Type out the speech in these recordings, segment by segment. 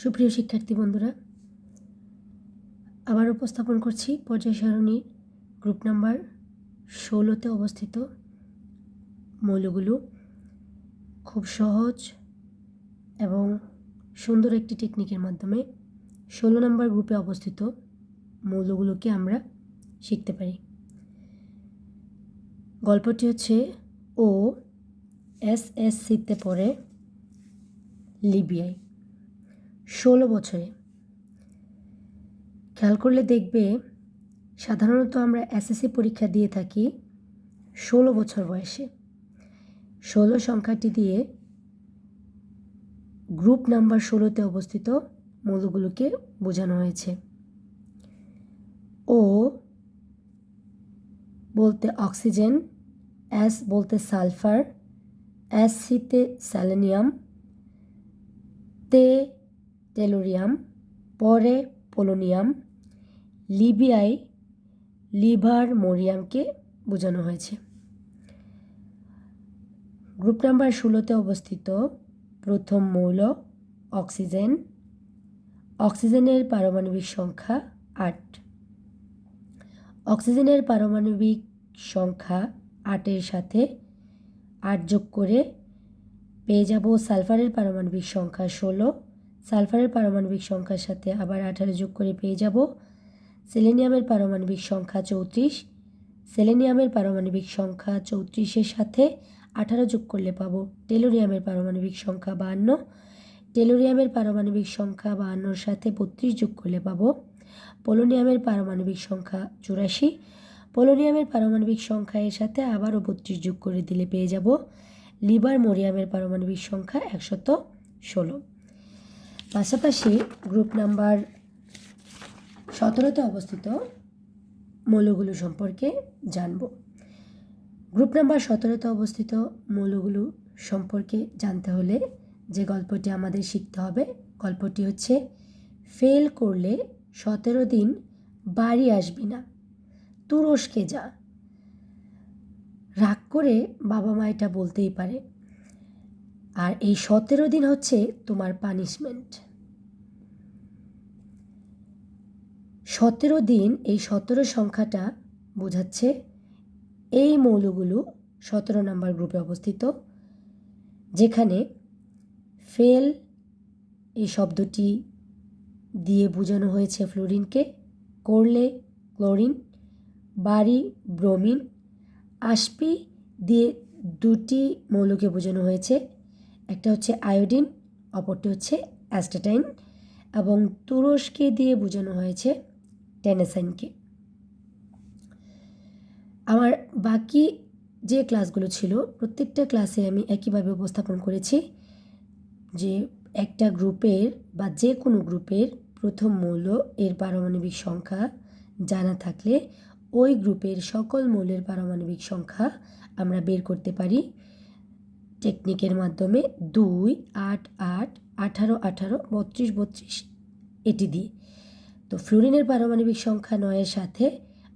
সুপ্রিয় শিক্ষার্থী বন্ধুরা, আবার উপস্থাপন করছি পর্যায় সারণী গ্রুপ নাম্বার ষোলোতে অবস্থিত মৌলগুলো। খুব সহজ এবং সুন্দর একটি টেকনিকের মাধ্যমে ষোলো নম্বর গ্রুপে অবস্থিত মৌলগুলোকে আমরা শিখতে পারি। গল্পটি হচ্ছে ও এস এস সিতে পড়ে লিবিয়ায়। ষোলো বছরে। খেয়াল করলে দেখবে সাধারণত আমরা এসএসসি পরীক্ষা দিয়ে থাকি ষোলো বছর বয়সে। ষোলো সংখ্যাটি দিয়ে গ্রুপ নাম্বার ষোলোতে অবস্থিত মৌলগুলোকে বোঝানো হয়েছে। ও বলতে অক্সিজেন অ্যাস বলতে সালফার অ্যাস সিতে স্যালেনিয়াম, তে টেলোরিয়াম পরে পোলোনিয়াম, লিবিয়ায় লিভার মোরিয়ামকে বোঝানো হয়েছে। গ্রুপ নাম্বার ষোলোতে অবস্থিত প্রথম মৌল অক্সিজেন। অক্সিজেনের পারমাণবিক সংখ্যা আট। অক্সিজেনের পারমাণবিক সংখ্যা আটের সাথে আট যোগ করে পেয়ে যাব সালফারের পারমাণবিক সংখ্যা ষোলো। সালফারের পারমাণবিক সংখ্যার সাথে আবার আঠারো যোগ করে পেয়ে যাব। সেলেনিয়ামের পারমাণবিক সংখ্যা চৌত্রিশ। সেলেনিয়ামের পারমাণবিক সংখ্যা চৌত্রিশের সাথে আঠারো যোগ করলে পাবো। টেলোরিয়ামের পারমাণবিক সংখ্যা বাহান্ন। টেলোরিয়ামের পারমাণবিক সংখ্যা বাহান্নর সাথে বত্রিশ যোগ করলে পাবো। পোলোনিয়ামের পারমাণবিক সংখ্যা চুরাশি। পোলোনিয়ামের পারমাণবিক সংখ্যা এর সাথে আবারও বত্রিশ যোগ করে দিলে পেয়ে যাব। লিবার মোরিয়ামের পারমাণবিক সংখ্যা একশত ষোলো। পাশাপাশি গ্রুপ নাম্বার সতেরোতে অবস্থিত মৌলগুলো সম্পর্কে জানব। গ্রুপ নাম্বার সতেরোতে অবস্থিত মৌলগুলো সম্পর্কে জানতে হলে যে গল্পটি আমাদের শিখতে হবে, গল্পটি হচ্ছে, ফেল করলে সতেরো দিন বাড়ি আসবি না, তুরস্কে যা। রাগ করে বাবা মা এটা বলতেই পারে। আর এই সতেরো দিন হচ্ছে তোমার পানিশমেন্ট সতেরো দিন এই সতেরো সংখ্যাটা বোঝাচ্ছে এই মৌলগুলো সতেরো নম্বর গ্রুপে অবস্থিত, যেখানে ফেল এই শব্দটি দিয়ে বোঝানো হয়েছে ফ্লোরিনকে করলে ক্লোরিন বাড়ি ব্রোমিন আশপি দিয়ে দুটি মৌলকে বোঝানো হয়েছে। একটা হচ্ছে আয়োডিন, অপরটি হচ্ছে অ্যাস্টাটাইন এবং তুরস্কে দিয়ে বোঝানো হয়েছে টেনেসাইনকে। আমার বাকি যে ক্লাসগুলো ছিল, প্রত্যেকটা ক্লাসে আমি একইভাবে উপস্থাপন করেছি যে একটা গ্রুপের বা যে কোনো গ্রুপের প্রথম মৌল, এর পারমাণবিক সংখ্যা জানা থাকলে ওই গ্রুপের সকল মৌলের পারমাণবিক সংখ্যা আমরা বের করতে পারি। টেকনিকের মাধ্যমে দুই, আট আট, আঠারো আঠারো, বত্রিশ বত্রিশ এটি দিয়ে তো ফ্লোরিনের পারমাণবিক সংখ্যা নয়ের সাথে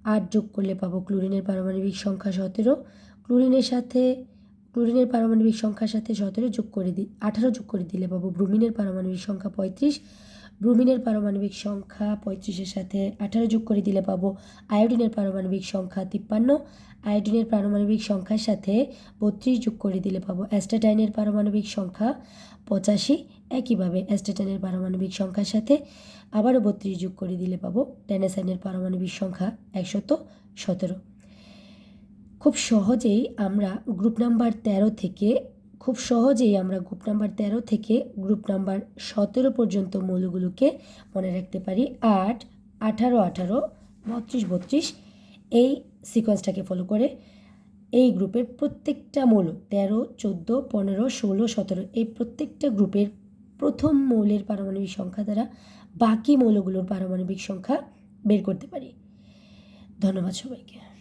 আট যোগ করলে পাবো ক্লোরিনের পারমাণবিক সংখ্যা সতেরো। ক্লোরিনের সাথে ক্লোরিনের পারমাণবিক সংখ্যার সাথে সতেরো যোগ করে দিই, আঠারো যোগ করে দিলে পাবো ব্রুমিনের পারমাণবিক সংখ্যা পঁয়ত্রিশ। ব্রুমিনের পারমাণবিক সংখ্যা পঁয়ত্রিশের সাথে আঠারো যোগ করে দিলে পাবো আয়োডিনের পারমাণবিক সংখ্যা তিপ্পান্ন। আয়োডিনের পারমাণবিক সংখ্যার সাথে বত্রিশ যোগ করে দিলে পাবো অ্যাস্টাটাইনের পারমাণবিক সংখ্যা পঁচাশি। একইভাবে অ্যাস্টাটাইনের পারমাণবিক সংখ্যার সাথে আবারও বত্রিশ যোগ করে দিলে পাবো ট্যানাসাইনের পারমাণবিক সংখ্যা একশত সতেরো। খুব সহজেই আমরা গ্রুপ নাম্বার তেরো থেকে খুব সহজেই আমরা গ্রুপ নাম্বার তেরো থেকে গ্রুপ নাম্বার সতেরো পর্যন্ত মৌলগুলোকে মনে রাখতে পারি। আট, আঠারো আঠারো, বত্রিশ বত্রিশ এই সিকোয়েন্সটাকে ফলো করে এই গ্রুপের প্রত্যেকটা মৌল তেরো, চোদ্দ, পনেরো, ষোলো, সতেরো এই প্রত্যেকটা গ্রুপের প্রথম মৌলের পারমাণবিক সংখ্যা দ্বারা বাকি মৌলগুলোর পারমাণবিক সংখ্যা বের করতে পারি। ধন্যবাদ সবাইকে।